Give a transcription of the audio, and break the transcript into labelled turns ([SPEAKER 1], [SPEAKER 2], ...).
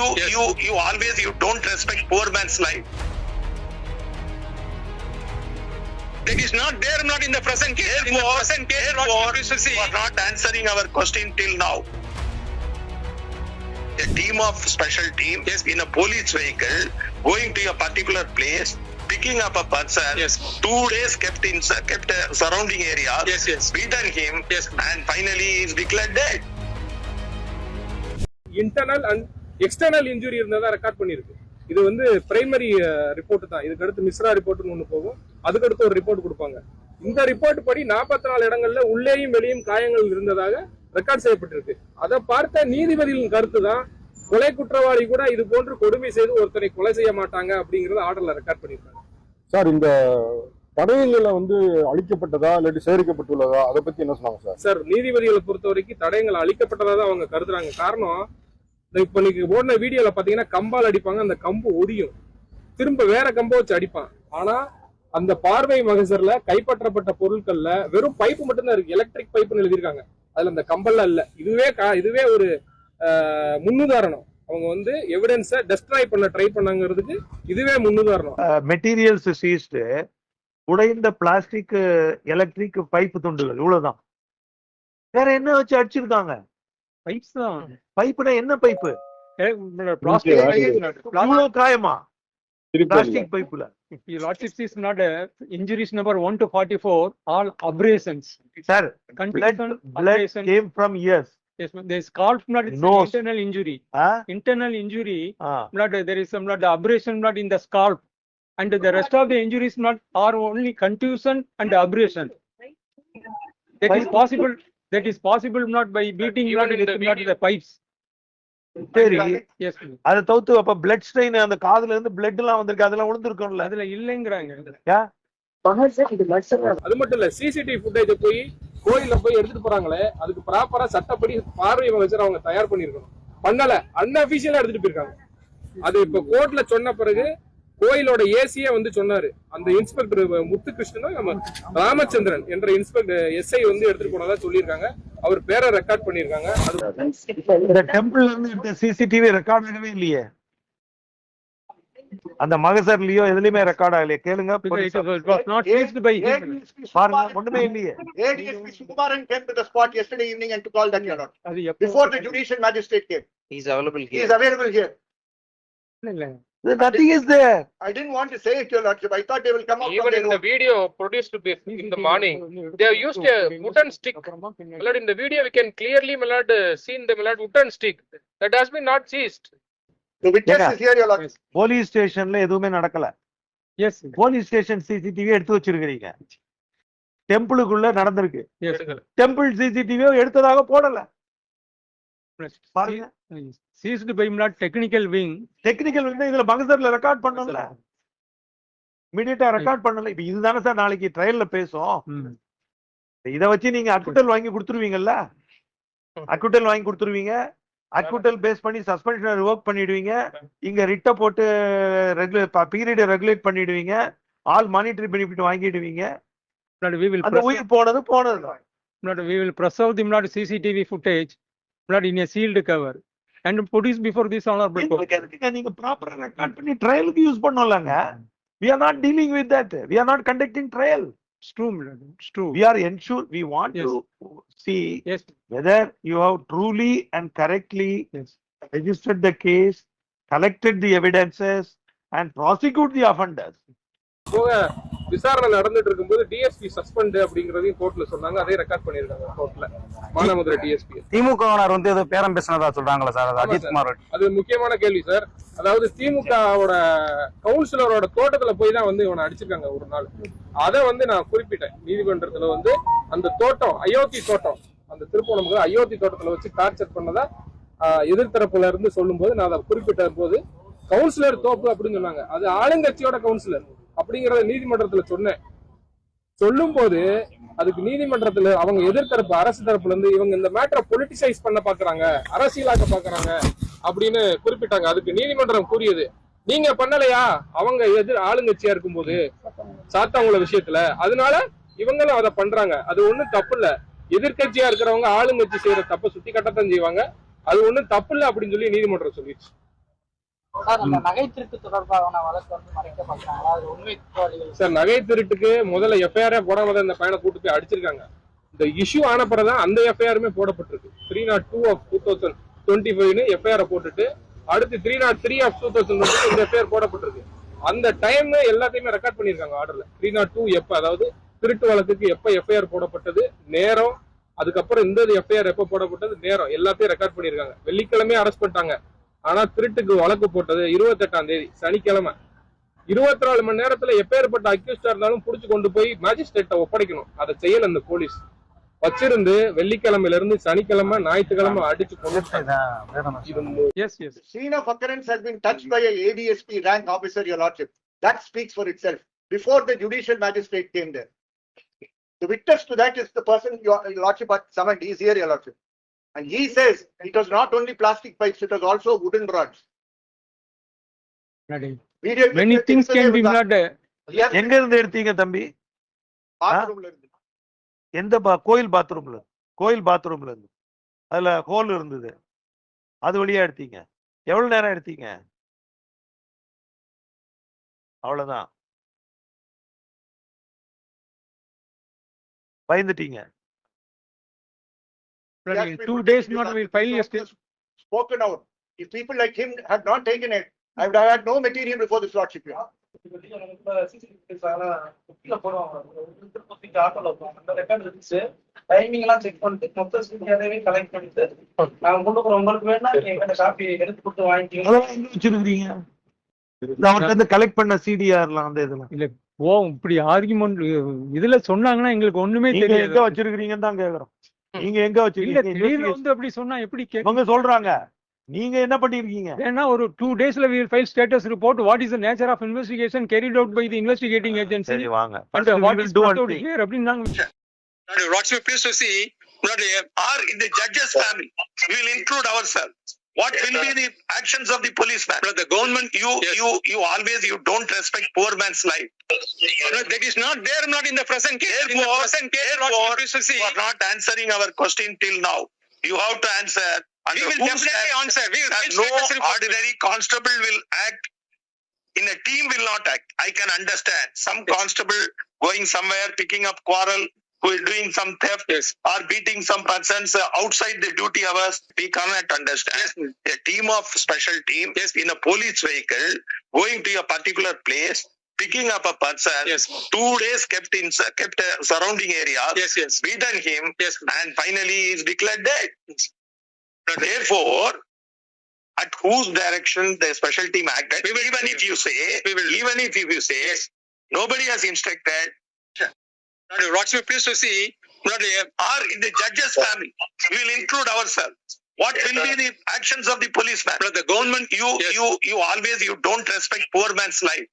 [SPEAKER 1] you
[SPEAKER 2] yes.
[SPEAKER 1] you you always you don't respect poor man's life.
[SPEAKER 2] That is not there not in the present case. Therefore, in the present case
[SPEAKER 1] therefore, you are not answering our question till now. A team of special team
[SPEAKER 2] yes.
[SPEAKER 1] in a police vehicle going to a particular place picking up a person
[SPEAKER 2] yes.
[SPEAKER 1] two days kept in kept a surrounding area
[SPEAKER 2] yes yes.
[SPEAKER 1] beaten him
[SPEAKER 2] yes.
[SPEAKER 1] and finally he is declared dead.
[SPEAKER 3] Internal and external injury இருந்ததா record பண்ணிருக்கு. இது வந்து primary report தான். இதுக்கு அடுத்து மிஸ்ரா ரிப்போர்ட்னு ஒன்று போகும். அதுக்கு அடுத்து ஒரு ரிப்போர்ட் கொடுப்பாங்க. இந்த ரிப்போர்ட் படி நாற்பத்தி நாலு இடங்கள்ல உள்ளேயும் வெளியும் காயங்கள் இருந்ததாக ரெக்கார்ட் செய்யப்பட்டிருக்கு. அதை பார்த்த நீதிபதிகளின் கருத்து தான் கொலை குற்றவாளி கூட இது போன்று கொடுமை செய்து ஒருத்தரை கொலை செய்ய மாட்டாங்க அப்படிங்கறத ஆர்டர்ல ரெக்கார்ட் பண்ணிருக்காங்க.
[SPEAKER 4] சார் இந்த தடயங்களை வந்து அழிக்கப்பட்டதா இல்லாட்டி சேகரிக்கப்பட்டுள்ளதா? அதை பத்தி என்ன சொன்னாங்க சார்?
[SPEAKER 3] சார் நீதிபதிகளை பொறுத்த வரைக்கும் தடயங்கள் அழிக்கப்பட்டதா தான் அவங்க கருதுறாங்க. காரணம் இப்ப நீங்க ஓடின வீடியோல பாத்தீங்கன்னா கம்பால் அடிப்பாங்க அந்த கம்பு ஒடியும். திரும்ப வேற கம்ப வச்சு அடிப்பான். ஆனா அந்த பார்வை மகசர்ல கைப்பற்றப்பட்ட பொருட்கள்ல வெறும் பைப்பு மட்டும்தான் இருக்கு. எலக்ட்ரிக் பைப்புன்னு எழுதியிருக்காங்க. அதுல அந்த கம்பல்லாம் இல்ல. இதுவே கா- இதுவே ஒரு ஆஹ், முன்னுதாரணம். அவங்க வந்து எவிடன்ஸை டெஸ்ட்ராய் பண்ண ட்ரை பண்ணாங்கிறதுக்கு இதுவே முன்னுதாரணம்.
[SPEAKER 5] மெட்டீரியல்ஸ் சீஸ்டு உடைந்த பிளாஸ்டிக் எலக்ட்ரிக் பைப்பு துண்டுகள். இவ்வளவுதான். வேற என்ன வச்சு அடிச்சிருக்காங்க?
[SPEAKER 6] பைப்ஸ் தான்
[SPEAKER 5] பைப்புனா என்ன பைப்பு
[SPEAKER 6] பிளாஸ்டிக்
[SPEAKER 5] காயமா பிளாஸ்டிக் பைப்புல
[SPEAKER 6] is not a injuries number 1 to 44, all abrasions.
[SPEAKER 5] Sir blood
[SPEAKER 6] abrasion.
[SPEAKER 5] came from ears
[SPEAKER 6] Yes, ma'am. there is scalp blood, it's
[SPEAKER 5] Nose.
[SPEAKER 6] internal injury.
[SPEAKER 5] ஆ?
[SPEAKER 6] Internal injury,
[SPEAKER 5] ஆ.
[SPEAKER 6] blood, there is some blood abrasion blood in the scalp. And the rest of the injuries not are only contusion and abrasion. That is possible, that is possible not by beating
[SPEAKER 2] Even
[SPEAKER 6] blood with
[SPEAKER 2] the
[SPEAKER 6] not
[SPEAKER 2] video-
[SPEAKER 6] the pipes.
[SPEAKER 5] சரி. அதை தவிர்த்து அப்ப blood strain அந்த காதுல இருந்து blood எல்லாம் வந்திருக்கு அதெல்லாம் விழுந்திருக்கும்ல
[SPEAKER 6] அதுல இல்லைங்கிறாங்க.
[SPEAKER 3] அது மட்டும் இல்ல சிசிடிவி ஃபுட்டேஜ போய் கோயில்ல போய் எடுத்துட்டு போறாங்களே அதுக்கு ப்ராப்பரா சட்டப்படி பார்வை வச்சு அவங்க தயார் பண்ணிருக்கணும் பண்ணல அன்அபிஷியலா எடுத்துட்டு போயிருக்காங்க. அது இப்ப கோர்ட்ல சொன்ன பிறகு கோயிலோட ஏசியே வந்து சொன்னாரு அந்த இன்ஸ்பெக்டர் முத்துகிருஷ்ணன் நம்ம ராமச்சந்திரன் என்ற இன்ஸ்பெக்டர் எஸ்ஐ வந்து எடுத்துட்டு போனதா சொல்லியிருக்காங்க அவர் பேரை ரெக்கார்ட் பண்ணிருக்காங்க
[SPEAKER 5] இந்த டெம்பிள்ல இருந்து எடுத்த சிசிடிவி ரெக்கார்ட் ஆகவே இல்லையே அந்த மகசர்லயோ எதுலயுமே ரெக்கார்ட் ஆகலையே கேளுங்க. பாருங்க ஒண்ணுமே இல்லையே
[SPEAKER 7] Sukumaran came to the spot yesterday evening and took all that, Your Honor.
[SPEAKER 6] அது எப்போ-
[SPEAKER 7] Before the judicial magistrate came.
[SPEAKER 8] He's available
[SPEAKER 7] He
[SPEAKER 8] here.
[SPEAKER 7] is available here.
[SPEAKER 6] இல்ல,
[SPEAKER 5] nothing is there
[SPEAKER 7] I didn't want to say it, Your Lordship. I thought they will come up from
[SPEAKER 2] Even
[SPEAKER 7] their
[SPEAKER 2] in the
[SPEAKER 7] own.
[SPEAKER 2] video produced be- in the morning, they have used a wooden stick. my lord, in the video, we can clearly, my lord, uh, seen the my lord, wooden stick that has been not seized.
[SPEAKER 7] The witness
[SPEAKER 5] Yeah.
[SPEAKER 7] is here, Your Lordship.
[SPEAKER 5] Police ஸ்டேஷன்ல எதுவுமே நடக்கல
[SPEAKER 6] Yes,
[SPEAKER 5] police station CCTV எடுத்து வச்சிருக்கிறீங்க டெம்பிளுக்குள்ள நடந்திருக்கு
[SPEAKER 6] yes.
[SPEAKER 5] Temple சிசிடிவியோ எடுத்ததாக போடல. பாருங்க.
[SPEAKER 6] Seized by not technical wing.
[SPEAKER 5] Technical வந்து இதுல மகசர்ல ரெக்கார்ட் பண்ணல இமீடியட்டா ரெக்கார்ட் பண்ணல. இப்ப இதுதானே சார் நாளைக்கு ட்ரையல்ல பேசும். இத வச்சு நீங்க அக்குட்டல் வாங்கி கொடுத்துருவீங்கல்ல? அக்குட்டல் வாங்கி கொடுத்துருவீங்க. அக்குட்டல் பேஸ் பண்ணி சஸ்பென்ஷன் ரிவோக் பண்ணிடுவீங்க. இங்க ரிட்ட போட்டு ரெகுலேட் பீரியட் ரெகுலேட் பண்ணிடுவீங்க. ஆல் மானிட்டரி பெனிஃபிட் வாங்கிடுவீங்க. அந்த உயிர் போனது போனது
[SPEAKER 6] not we will preserve the not CCTV cover, and produce before this honorable court.
[SPEAKER 5] எங்களுக்கு எதுக்குங்க நீங்க ப்ராப்பரா ரெக்கார்ட் பண்ணி ட்ரையலுக்கு யூஸ் பண்ணலாங்க we are not dealing with that we are not conducting trial
[SPEAKER 6] It's true. It's true.
[SPEAKER 5] we are ensure we want
[SPEAKER 6] Yes.
[SPEAKER 5] to see
[SPEAKER 6] Yes,
[SPEAKER 5] whether you have truly and correctly
[SPEAKER 6] yes.
[SPEAKER 5] registered the case, collected the evidences, and prosecute the offenders.
[SPEAKER 3] போக விசாரணை நடந்துட்டு இருக்கும்போது DSP suspend அப்படிங்கறதையும் கோர்ட்ல சொன்னாங்க. அதையும் record பண்ணிருக்காங்க கோர்ட்ல மானாமதுரை டிஎஸ்பி
[SPEAKER 8] திமுகவினர் வந்து ஏதோ பேரம் பேசினதா சொல்றாங்களா சார்? அது அஜித். குமார்
[SPEAKER 3] அது முக்கியமான கேள்வி சார். அதாவது திமுகவோட கவுன்சிலரோட தோட்டத்துல போய் தான் வந்து இவனை அடிச்சிருக்காங்க ஒரு நாள். அதை வந்து நான் குறிப்பிட்டேன். நீதிமன்றத்துல வந்து அந்த தோட்டம் அயோத்தி தோட்டம் அந்த திருப்பூணம் அயோத்தி தோட்டத்துல வச்சு டார்ச்சர் பண்ணதா எதிர்த்தரப்புல இருந்து சொல்லும்போது நான் அதை குறிப்பிட்ட போது கவுன்சிலர் தோப்பு அப்படின்னு சொன்னாங்க. அது ஆளுங்கட்சியோட கவுன்சிலர் அப்படிங்கறத நீதிமன்றத்துல சொன்னேன். சொல்லும் போது அதுக்கு நீதிமன்றத்துல அவங்க எதிர்த்தரப்பு அரசு தரப்புல இருந்து இவங்க இந்த மேட்டரை பொலிட்டிசைஸ் பண்ண பாக்குறாங்க அரசியலாக்க பாக்குறாங்க அப்படின்னு குறிப்பிட்டாங்க. அதுக்கு நீதிமன்றம் கூறியது. நீங்க பண்ணலையா? அவங்க எதிர் ஆளுங்கட்சியா இருக்கும்போது சாத்தாங்குள விஷயத்துல. அதனால இவங்களும் அதை பண்றாங்க. அது ஒண்ணும் தப்பு இல்ல. எதிர்கட்சியா இருக்கிறவங்க ஆளுங்கட்சி செய்யற தப்ப சுத்தி கட்டத்தான் செய்வாங்க. அது ஒண்ணும் தப்பு இல்ல அப்படின்னு சொல்லி நீதிமன்றம் சொல்லிடுச்சு.
[SPEAKER 9] சார் நகை
[SPEAKER 3] திருட்டுக்கு முதல்ல எஃப்ஐஆரே போடாம தான் இந்த பையனை கூட்டு போய் அடிச்சிருக்காங்க. இந்த இஷ்யூ ஆன பிறகுதான் அந்த எஃப்ஐஆருமே போடப்பட்டிருக்கு. Three nought two of two thousand twenty ஃபைவ்னு எஃப்ஐஆர் போட்டுட்டு அடுத்து three nought three of two thousand இந்த எஃப்ஐஆர் போடப்பட்டிருக்கு. அந்த டைம் எல்லாத்தையுமே ரெக்கார்ட் பண்ணியிருக்காங்க ஆர்டர்ல த்ரீ நாட் டூ எப்ப அதாவது திருட்டு வழக்குக்கு எப்ப எஃப்ஐஆர் போடப்பட்டது? நேரம். அதுக்கப்புறம் இந்த எஃப்ஐஆர் எப்ப போடப்பட்டது? நேரம். எல்லாத்தையும் ரெக்கார்ட் பண்ணியிருக்காங்க. வெள்ளிக்கிழமையே அரெஸ்ட் பண்ணிட்டாங்க. ஆனா திருட்டுக்கு வழக்கு போட்டது இருபத்தெட்டாம் தேதி சனிக்கிழமை இருபத்தி நாலு மணி நேரத்துல எப்பேற்பட்ட அக்யூஸ்டா இருந்தாலும் புடிச்சு கொண்டு போய் மேஜிஸ்ட்ரேட்ட ஒப்படைக்கணும் அதை செய்யல இந்த போலீஸ் வச்சிருந்து வெள்ளிக்கிழமையில இருந்து சனிக்கிழமை ஞாயிற்றுக்கிழமை அடிச்சு கொண்டு இது மு-
[SPEAKER 6] Yes, yes.
[SPEAKER 7] The scene of occurrence has been touched by a ADSP rank officer, your lordship. That speaks for itself. Before the judicial magistrate came there. The witness to that is the person your your lordship had summoned. He is here, your lordship. And he says it was not only plastic pipes, it was also wooden rods.
[SPEAKER 6] Many things can be uh,
[SPEAKER 7] has
[SPEAKER 5] எங்க இருந்து எடுத்தீங்க தம்பி. எந்த கோயில் பாத்ரூம்ல கோயில் பாத்ரூம்ல இருந்து அதுல ஹோல் இருந்தது அது வழியா எடுத்தீங்க எவ்வளவு நேரம் எடுத்தீங்க அவ்வளவுதான் பயந்துட்டீங்க
[SPEAKER 7] Been
[SPEAKER 6] two days not will file
[SPEAKER 7] office,
[SPEAKER 6] yesterday.
[SPEAKER 7] Spoken out. If people like him had not taken it, I would have had no material before this lordship. your honor.
[SPEAKER 9] Timing எல்லாம் செக் பண்ணிட்டு மொத்த collect பண்ணிட்டு நாங்க கொண்டு உங்களுக்கு வேணா நீங்க copy எடுத்து கொடுத்து
[SPEAKER 5] இந்த அவர்கிட்ட இருந்து கலெக்ட் பண்ண சிடிஆர்லாம் அந்த இதெல்லாம்
[SPEAKER 6] இல்ல ஓ இப்படி ஆர்குமெண்ட் இதுல சொன்னாங்கன்னா எங்களுக்கு ஒண்ணுமே தெரியாது
[SPEAKER 5] வச்சிருக்கீங்கன்னு தான் கேக்குறோம் நீங்க எங்க வச்சிருக்கீங்க
[SPEAKER 6] வந்து அப்படி சொன்னா எப்படி
[SPEAKER 5] இவங்க சொல்றாங்க நீங்க என்ன பண்ணிருக்கீங்க
[SPEAKER 6] ஏன்னா ஒரு டூ டேஸ்ல we will file status report what is the nature of investigation carried out by the investigating agency
[SPEAKER 5] சரி வாங்க
[SPEAKER 6] and
[SPEAKER 5] First we
[SPEAKER 6] what
[SPEAKER 5] will
[SPEAKER 6] is
[SPEAKER 5] do
[SPEAKER 6] brought
[SPEAKER 5] one
[SPEAKER 6] out
[SPEAKER 5] thing.
[SPEAKER 6] here அப்படின்னு நாங்க
[SPEAKER 1] Lord, what you pleased to see, Lord, in the family. We will. What will be the actions of the policeman? The government, you, you, you always, you don't respect poor man's life. Lord, that is not there, not in the present case. Therefore, present case, therefore, you are not answering our question till now. You have to answer. We will definitely answer. We will no ordinary constable will act in a team will not act. I can understand. Some constable going somewhere, picking up quarrel, who is doing some theft or beating some persons outside the duty hours, we cannot understand. A team of special team is in a police vehicle going to a particular place, picking up a person, two days kept in kept uh, surrounding area, yes, yes. beaten him, yes. and finally he is declared dead. Therefore, at whose direction the special team acted, even if you say, even if you say, nobody has instructed, what you pleased to see, are in the judge's family. We will include ourselves. What will be the actions of the policeman? The government, you, you, you always, you don't respect poor man's life.